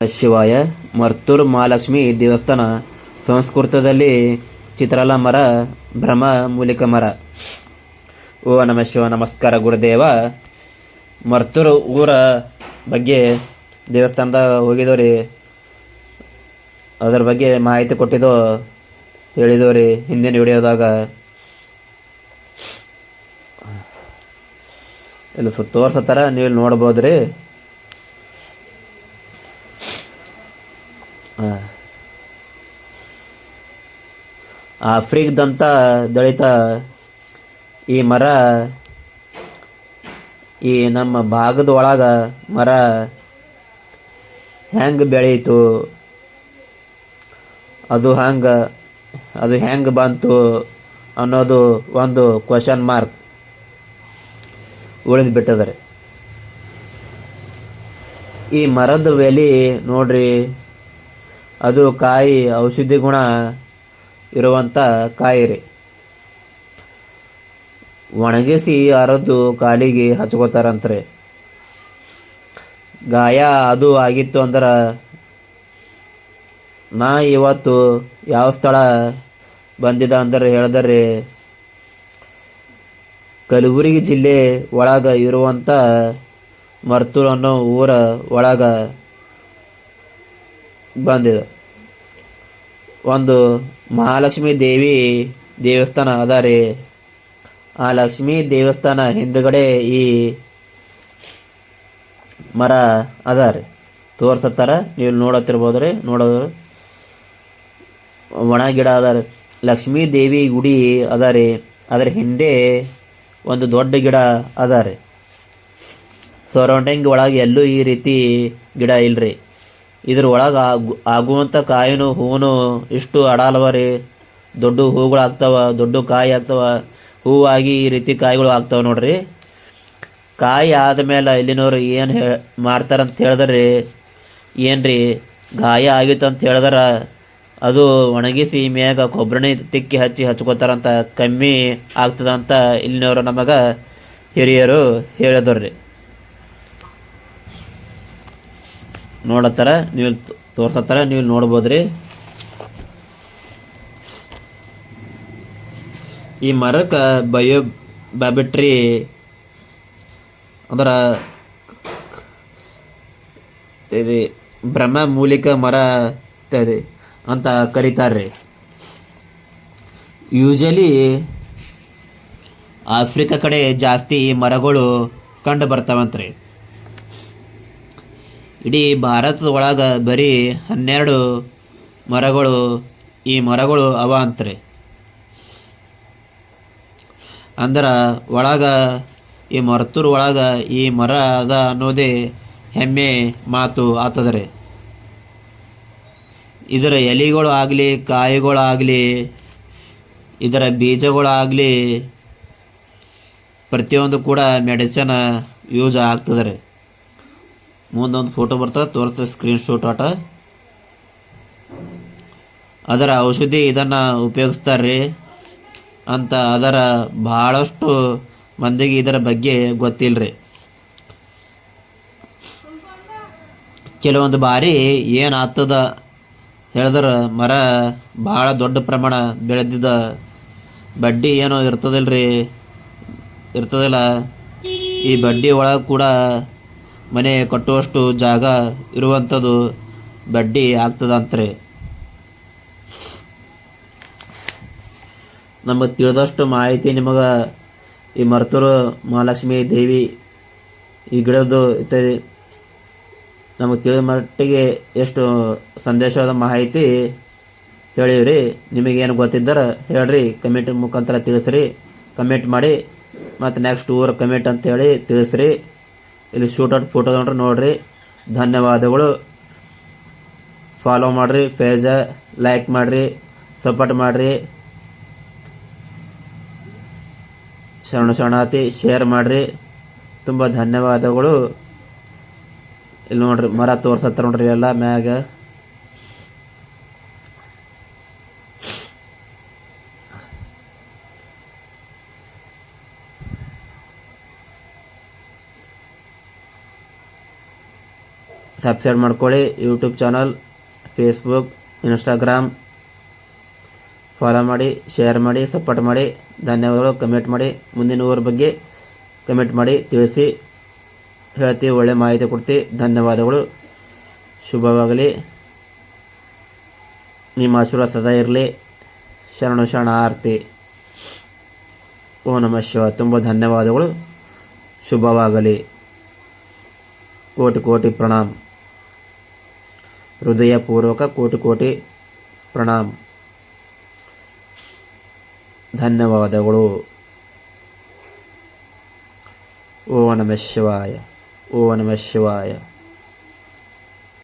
ಶಿವಾಯ ಮರ್ತೂರು ಮಹಾಲಕ್ಷ್ಮಿ ದೇವಸ್ಥಾನ ಸಂಸ್ಕೃತದಲ್ಲಿ ಚಿತ್ರಾಲ ಮರ, ಭ್ರಮ ಮೂಲಿಕ ಮರ. ಓ ನಮ ಶಿವ, ನಮಸ್ಕಾರ ಗುರುದೇವ. ಮರ್ತೂರು ಊರ ಬಗ್ಗೆ ದೇವಸ್ಥಾನದ ಹೋಗಿದೋರಿ ಅದರ ಬಗ್ಗೆ ಮಾಹಿತಿ ಕೊಟ್ಟಿದ್ದು ಹೇಳಿದವ್ರಿ ಹಿಂದಿನ ವಿಡಿಯೋದಾಗ. ಇಲ್ಲಿ ಸು ತೋರ್ಸತ್ತಾರ ನೀವು ನೋಡ್ಬೋದು ನೋಡ್ಬೋದ್ರಿ. ಆಫ್ರಿಕದಂತ ದಳಿತ ಈ ಮರ, ಈ ನಮ್ಮ ಭಾಗದ ಒಳಗ ಮರ ಹೆಂಗೆ ಬೆಳೆಯಿತು ಅದು ಹಂಗೆ, ಅದು ಹೆಂಗೆ ಬಂತು ಅನ್ನೋದು ಒಂದು ಕ್ವಶನ್ ಮಾರ್ಕ್ ಉಳಿದು ಈ ಮರದ ವೆಲಿ ನೋಡ್ರಿ ಅದು ಕಾಯಿ ಔಷಧಿ ಗುಣ ಇರುವಂಥ ಕಾಯಿ ರೀ ಒಣಗಿಸಿ ಅರದು ಕಾಲಿಗೆ ಹಚ್ಕೋತಾರಂತ್ರಿ. ಗಾಯ ಅದು ಆಗಿತ್ತು ಅಂದ್ರೆ ನಾ ಇವತ್ತು ಯಾವ ಸ್ಥಳ ಬಂದಿದ ಅಂದ್ರೆ ಹೇಳಿದರೆ, ಕಲಬುರಗಿ ಜಿಲ್ಲೆ ಒಳಗೆ ಇರುವಂಥ ಮರ್ತೂರು ಅನ್ನೋ ಊರ ಒಳಗ ಬಂದಿದೆ. ಒಂದು ಮಹಾಲಕ್ಷ್ಮಿ ದೇವಿ ದೇವಸ್ಥಾನ ಅದ ರೀ. ಆ ಲಕ್ಷ್ಮೀ ದೇವಸ್ಥಾನ ಹಿಂದ್ಗಡೆ ಈ ಮರ ಅದ ರೀ. ತೋರ್ಸತ್ತಾರ, ನೀವು ನೋಡತ್ತಿರ್ಬೋದು ರೀ, ನೋಡೋದು ಒಣ ಗಿಡ ಅದ ರೀ. ಲಕ್ಷ್ಮೀ ದೇವಿ ಗುಡಿ ಅದ ರೀ. ಅದರ ಹಿಂದೆ ಒಂದು ದೊಡ್ಡ ಗಿಡ ಅದ ರೀ. ಸರೌಂಡಿಂಗ್ ಒಳಗೆ ಎಲ್ಲೂ ಈ ರೀತಿ ಗಿಡ ಇಲ್ರಿ. ಇದ್ರ ಒಳಗೆ ಆಗು ಆಗುವಂಥ ಕಾಯಿನೂ ಇಷ್ಟು ಅಡಾಲವ ರೀ ದೊಡ್ಡ ಹೂಗಳು ಆಗ್ತಾವ, ದೊಡ್ಡ ಕಾಯಿ ಆಗ್ತಾವ, ಹೂವಾಗಿ ಈ ರೀತಿ ಕಾಯಿಗಳು ಆಗ್ತಾವ ನೋಡ್ರಿ. ಕಾಯಿ ಆದಮೇಲೆ ಇಲ್ಲಿನವರು ಏನು ಹೇ ಮಾಡ್ತಾರಂತ ಹೇಳಿದ್ರಿ. ಏನು ರೀ ಗಾಯ ಆಗಿತ್ತು ಅಂತ ಹೇಳಿದ್ರ. ಅದು ಒಣಗಿಸಿ ಮ್ಯಾಗ ಕೊಬ್ಬರಿ ತಿಕ್ಕಿ ಹಚ್ಚಿ ಹಚ್ಕೋತಾರಂತ ಕಮ್ಮಿ ಆಗ್ತದಂತ ಇಲ್ಲಿನವರು ನಮಗೆ ಹಿರಿಯರು ಹೇಳಿದ್ರು ರೀ ನೋಡತ್ತಾರ ನೀವು ತೋರ್ಸತ್ತಾರ ನೀವು ನೋಡ್ಬೋದ್ರಿ. ಈ ಮರಕ್ಕೆ ಬಯೋ, ಬ್ಯಾಬಿಟ್ರಿ ಅದರ ಇದು ಬ್ರಹ್ಮ ಮೂಲಿಕ ಮರ ಇತ್ಯಾದಿ ಅಂತ ಕರೀತಾರೆ ಯೂಶಲಿ ಆಫ್ರಿಕಾ ಕಡೆ ಜಾಸ್ತಿ ಮರಗಳು ಕಂಡು ಬರ್ತಾವಂತ್ರಿ. ಇಡೀ ಭಾರತದ ಒಳಗೆ ಬರೀ ಹನ್ನೆರಡು ಮರಗಳು, ಈ ಮರಗಳು ಅವ ಅಂತ್ರಿ. ಅಂದ್ರೆ ಒಳಗೆ, ಈ ಮರ್ತೂರು ಒಳಗೆ ಈ ಮರ ಅದ ಅನ್ನೋದೇ ಹೆಮ್ಮೆ ಮಾತು ಆತದ್ರಿ. ಇದರ ಎಲೆಗಳು ಆಗಲಿ ಕಾಯಿಗಳಾಗಲಿ ಇದರ ಬೀಜಗಳಾಗಲಿ ಪ್ರತಿಯೊಂದು ಕೂಡ ಮೆಡಿಸನ್ ಯೂಸ್ ಆಗ್ತದೆ ರೀ ಮುಂದೊಂದು ಫೋಟೋ ಬರ್ತದೆ ತೋರಿಸ್ತದೆ ಸ್ಕ್ರೀನ್ಶೂಟ್ ಆಟ. ಅದರ ಔಷಧಿ ಇದನ್ನು ಉಪಯೋಗಿಸ್ತಾರೆ ಅಂತ ಅದರ ಭಾಳಷ್ಟು ಮಂದಿಗೆ ಇದರ ಬಗ್ಗೆ ಗೊತ್ತಿಲ್ಲರಿ ಕೆಲವೊಂದು ಬಾರಿ ಏನು ಆಗ್ತದ ಹೇಳಿದ್ರೆ ಮರ ಭಾಳ ದೊಡ್ಡ ಪ್ರಮಾಣ ಬೆಳೆದಿದ್ದ ಬಡ್ಡಿ ಏನೋ ಇರ್ತದಲ್ರಿ, ಇರ್ತದಲ್ಲ. ಈ ಬಡ್ಡಿ ಒಳಗೆ ಕೂಡ ಮನೆ ಕಟ್ಟುವಷ್ಟು ಜಾಗ ಇರುವಂಥದ್ದು ಬಡ್ಡಿ ಆಗ್ತದಂತ್ರಿ. ನಮಗೆ ತಿಳಿದಷ್ಟು ಮಾಹಿತಿ ನಿಮಗೆ ಈ ಮರ್ತೂರು ಮಹಾಲಕ್ಷ್ಮಿ ದೇವಿ ಈ ಗಿಡದ್ದು ಇತ್ಯಾದಿ. ನಮಗೆ ತಿಳಿದ ಮಟ್ಟಿಗೆ ಎಷ್ಟು ಸಂದೇಶವಾದ ಮಾಹಿತಿ ಹೇಳಿವ್ರಿ. ನಿಮಗೇನು ಗೊತ್ತಿದ್ದರೆ ಹೇಳ್ರಿ, ಕಮೆಂಟ್ ಮುಖಾಂತರ ತಿಳಿಸ್ರಿ. ಕಮೆಂಟ್ ಮಾಡಿ ಮತ್ತು ನೆಕ್ಸ್ಟ್ ಊರ ಕಮೆಂಟ್ ಅಂತ ಹೇಳಿ ತಿಳಿಸ್ರಿ. ಇಲ್ಲಿ ಶೂಟೌಟ್ ಫೋಟೋ ನೋಡ್ರಿ ನೋಡ್ರಿ. ಧನ್ಯವಾದಗಳು. ಫಾಲೋ ಮಾಡ್ರಿ ಫೇಜ ಲೈಕ್ ಮಾಡ್ರಿ ಸಪೋರ್ಟ್ ಮಾಡ್ರಿ. ಶರಣ ಶರಣಾತಿ ಶೇರ್ ಮಾಡ್ರಿ. ತುಂಬ ಧನ್ಯವಾದಗಳು. ಇಲ್ಲಿ ನೋಡ್ರಿ, ಮರ ತೋರ್ಸತ್ತಾರ ನೋಡ್ರಿ ಎಲ್ಲ ಮ್ಯಾಗ. ಸಬ್ಸ್ಕ್ರೈಬ್ ಮಾಡ್ಕೊಳ್ಳಿ. YouTube channel Facebook Instagram follow ಮಾಡಿ ಶೇರ್ ಮಾಡಿ ಸಪೋರ್ಟ್ ಮಾಡಿ. ಧನ್ಯವಾದಗಳು. ಕಮೆಂಟ್ ಮಾಡಿ. ಮುಂದಿನ ಊರ ಬಗ್ಗೆ ಕಮೆಂಟ್ ಮಾಡಿ, ತಿಳಿಸಿ. ಹೇಳ್ತೀವಿ ಒಳ್ಳೆ ಮಾಹಿತಿ ಕೊಡ್ತೀವಿ ಧನ್ಯವಾದಗಳು. ಶುಭವಾಗಲಿ. ನಿಮ್ಮ ಆಶೀರ್ವಾದ ಸದಾ ಇರಲಿ. ಶರಣು ಶರಣ ಆರ್ತಿ. ಓ ನಮಃ ಶಿವ ತುಂಬ ಧನ್ಯವಾದಗಳು. ಶುಭವಾಗಲಿ. ಕೋಟಿ ಕೋಟಿ ಪ್ರಣಾಮ್. ಹೃದಯಪೂರ್ವಕ ಕೋಟಿ ಕೋಟಿ ಪ್ರಣಾಮ್ ಧನ್ಯವಾದಗಳು ಓ ನಮಃ ಶಿವಾಯ ಓ ನಮಃ ಶಿವಾಯ